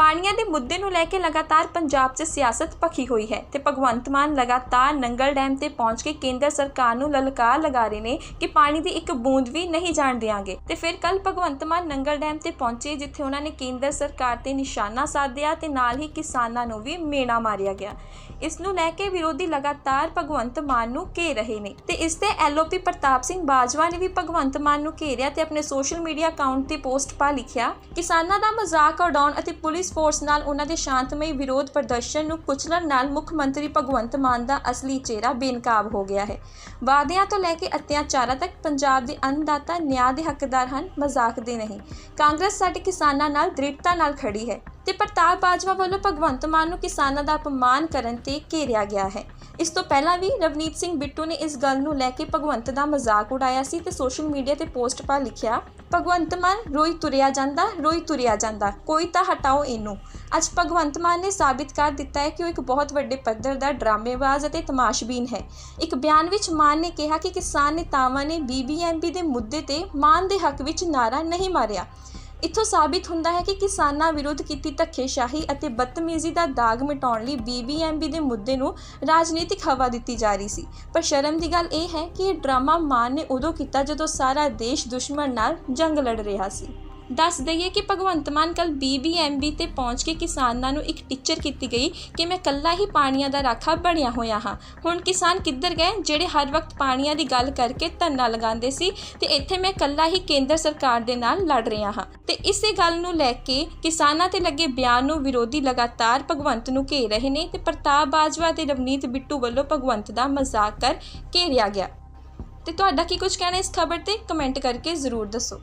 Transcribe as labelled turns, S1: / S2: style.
S1: ਪਾਣੀਆਂ ਦੇ ਮੁੱਦੇ ਨੂੰ ਲੈ ਕੇ ਲਗਾਤਾਰ ਪੰਜਾਬ 'ਚ ਸਿਆਸਤ ਭਖੀ ਹੋਈ ਹੈ ਤੇ ਭਗਵੰਤ ਮਾਨ ਲਗਾਤਾਰ ਨੰਗਲ ਡੈਮ ਤੇ ਪਹੁੰਚ ਕੇ ਕੇਂਦਰ ਸਰਕਾਰ ਨੂੰ ਲਲਕਾਰ ਲਗਾ ਰਹੇ ਨੇ ਕਿ ਪਾਣੀ ਦੀ ਇੱਕ ਬੂੰਦ ਵੀ ਨਹੀਂ ਜਾਣ ਦਿਆਂਗੇ। ਤੇ ਫਿਰ ਕੱਲ ਭਗਵੰਤ ਮਾਨ ਨੰਗਲ ਡੈਮ ਤੇ ਪਹੁੰਚੇ, ਜਿੱਥੇ ਉਹਨਾਂ ਨੇ ਕੇਂਦਰ ਸਰਕਾਰ ਤੇ ਨਿਸ਼ਾਨਾ ਸਾਧਿਆ ਤੇ ਨਾਲ ਹੀ ਕਿਸਾਨਾਂ ਨੂੰ ਵੀ ਮੇਣਾ ਮਾਰਿਆ ਗਿਆ। ਇਸ ਨੂੰ ਲੈ ਕੇ ਵਿਰੋਧੀ ਲਗਾਤਾਰ ਭਗਵੰਤ ਮਾਨ ਨੂੰ ਘੇਰ ਰਹੇ ਨੇ ਤੇ ਇਸ ਤੇ ਐਲਓਪੀ ਪ੍ਰਤਾਪ ਸਿੰਘ ਬਾਜਵਾ ਨੇ ਵੀ ਭਗਵੰਤ ਮਾਨ ਨੂੰ ਘੇਰਿਆ ਤੇ ਆਪਣੇ ਸੋਸ਼ਲ ਮੀਡੀਆ ਅਕਾਊਂਟ ਤੇ ਪੋਸਟ ਪਾ ਲਿਖਿਆ, ਕਿਸਾਨਾਂ ਦਾ ਮਜ਼ਾਕ ਉਡਾਉਣ ਅਤੇ ਪੁਲਿਸ ਫੋਰਸ ਨਾਲ ਉਹਨਾਂ ਦੇ ਸ਼ਾਂਤਮਈ ਵਿਰੋਧ ਪ੍ਰਦਰਸ਼ਨ ਨੂੰ ਕੁਚਲਣ ਨਾਲ ਮੁੱਖ ਮੰਤਰੀ ਭਗਵੰਤ ਮਾਨ ਦਾ ਅਸਲੀ ਚਿਹਰਾ ਬੇਨਕਾਬ ਹੋ ਗਿਆ ਹੈ। ਵਾਅਦਿਆਂ ਤੋਂ ਲੈ ਕੇ ਅਤਿਆਚਾਰਾਂ ਤੱਕ ਪੰਜਾਬ ਦੇ ਅੰਨਦਾਤਾ, ਨਿਆਂ ਦੇ ਹੱਕਦਾਰ ਹਨ, ਮਜ਼ਾਕ ਦੇ ਨਹੀਂ। ਕਾਂਗਰਸ ਸਾਡੇ ਕਿਸਾਨਾਂ ਨਾਲ ਦ੍ਰਿੜਤਾ ਨਾਲ ਖੜੀ ਹੈ। ਤੇ ਪ੍ਰਤਾਪ ਬਾਜਵਾ ਵੱਲੋਂ ਭਗਵੰਤ ਮਾਨ ਨੂੰ ਕਿਸਾਨਾਂ ਦਾ ਅਪਮਾਨ ਕਰਨ ਤੇ ਘੇਰਿਆ ਗਿਆ ਹੈ। ਇਸ ਤੋਂ ਪਹਿਲਾਂ ਵੀ ਰਵਨੀਤ ਸਿੰਘ ਬਿੱਟੂ ਨੇ ਇਸ ਗੱਲ ਨੂੰ ਲੈ ਕੇ ਭਗਵੰਤ ਦਾ ਮਜ਼ਾਕ ਉਡਾਇਆ ਸੀ ਤੇ ਸੋਸ਼ਲ ਮੀਡੀਆ ਤੇ ਪੋਸਟ ਪਾ ਲਿਖਿਆ, ਭਗਵੰਤ ਮਾਨ ਰੋਈ ਤੁਰਿਆ ਜਾਂਦਾ, ਰੋਈ ਤੁਰਿਆ ਜਾਂਦਾ, ਕੋਈ ਤਾਂ ਹਟਾਓ ਇਹਨੂੰ। ਅੱਜ ਭਗਵੰਤ ਮਾਨ ਨੇ ਸਾਬਿਤ ਕਰ ਦਿੱਤਾ ਹੈ ਕਿ ਉਹ ਇੱਕ ਬਹੁਤ ਵੱਡੇ ਪੱਧਰ ਦਾ ਡਰਾਮੇਬਾਜ਼ ਅਤੇ ਤਮਾਸ਼ਬੀਨ ਹੈ। ਇੱਕ ਬਿਆਨ ਵਿੱਚ ਮਾਨ ਨੇ ਕਿਹਾ ਕਿ ਕਿਸਾਨ ਨੇਤਾਵਾਂ ਨੇ ਬੀਬੀਐਮਬੀ ਦੇ ਮੁੱਦੇ ਤੇ ਮਾਨ ਦੇ ਹੱਕ ਵਿੱਚ ਨਾਰਾ ਨਹੀਂ ਮਾਰਿਆ। ਇੱਥੋਂ ਸਾਬਿਤ ਹੁੰਦਾ ਹੈ ਕਿ ਕਿਸਾਨਾਂ ਵਿਰੁੱਧ ਕੀਤੀ ਧੱਕੇਸ਼ਾਹੀ ਅਤੇ ਬਦਤਮੀਜ਼ੀ ਦਾ ਦਾਗ ਮਿਟਾਉਣ ਲਈ ਬੀਬੀਐਮਬੀ ਦੇ ਮੁੱਦੇ ਨੂੰ ਰਾਜਨੀਤਿਕ ਹਵਾ ਦਿੱਤੀ ਜਾ ਰਹੀ ਸੀ। ਪਰ ਸ਼ਰਮ ਦੀ ਗੱਲ ਇਹ ਹੈ ਕਿ ਇਹ ਡਰਾਮਾ ਮਾਨ ਨੇ ਉਦੋਂ ਕੀਤਾ ਜਦੋਂ ਸਾਰਾ ਦੇਸ਼ ਦੁਸ਼ਮਣ ਨਾਲ ਜੰਗ ਲੜ ਰਿਹਾ ਸੀ। ਦੱਸ ਦਈਏ ਕਿ ਭਗਵੰਤ ਮਾਨ ਕੱਲ ਬੀਬੀਐਮਬੀ ਤੇ ਪਹੁੰਚ ਕੇ ਕਿਸਾਨਾਂ ਨੂੰ ਇੱਕ ਟੀਚਰ ਕੀਤੀ ਗਈ ਕਿ ਮੈਂ ਕੱਲਾ ਹੀ ਪਾਣੀਆਂ ਦਾ ਰਾਖਾ ਬਣਿਆ ਹੋਇਆ ਹਾਂ। ਹੁਣ ਕਿਸਾਨ ਕਿੱਧਰ ਗਏ? ਜਿਹੜੇ ਹਰ ਵਕਤ ਪਾਣੀਆਂ ਦੀ ਗੱਲ ਕਰਕੇ ਧਰਨਾ ਲਗਾਉਂਦੇ ਸੀ ਤੇ ਇੱਥੇ ਮੈਂ ਕੱਲਾ ਹੀ ਕੇਂਦਰ ਸਰਕਾਰ ਦੇ ਨਾਲ ਲੜ ਰਿਹਾ ਹਾਂ। ਤੇ ਇਸੇ ਗੱਲ ਨੂੰ ਲੈ ਕੇ ਕਿਸਾਨਾਂ ਤੇ ਲੱਗੇ ਬਿਆਨ ਨੂੰ ਵਿਰੋਧੀ ਲਗਾਤਾਰ ਭਗਵੰਤ ਨੂੰ ਘੇਰ ਰਹੇ ਨੇ ਤੇ ਪ੍ਰਤਾਪ ਬਾਜਵਾ ਤੇ ਰਵਨੀਤ ਬਿੱਟੂ ਵੱਲੋਂ ਭਗਵੰਤ ਦਾ ਮਜ਼ਾਕ ਕਰ ਘੇਰਿਆ ਗਿਆ। ਤੇ ਤੁਹਾਡਾ ਕੀ ਕੁਝ ਕਹਿਣਾ ਇਸ ਖਬਰ ਤੇ? ਕਮੈਂਟ ਕਰਕੇ ਜ਼ਰੂਰ ਦੱਸੋ।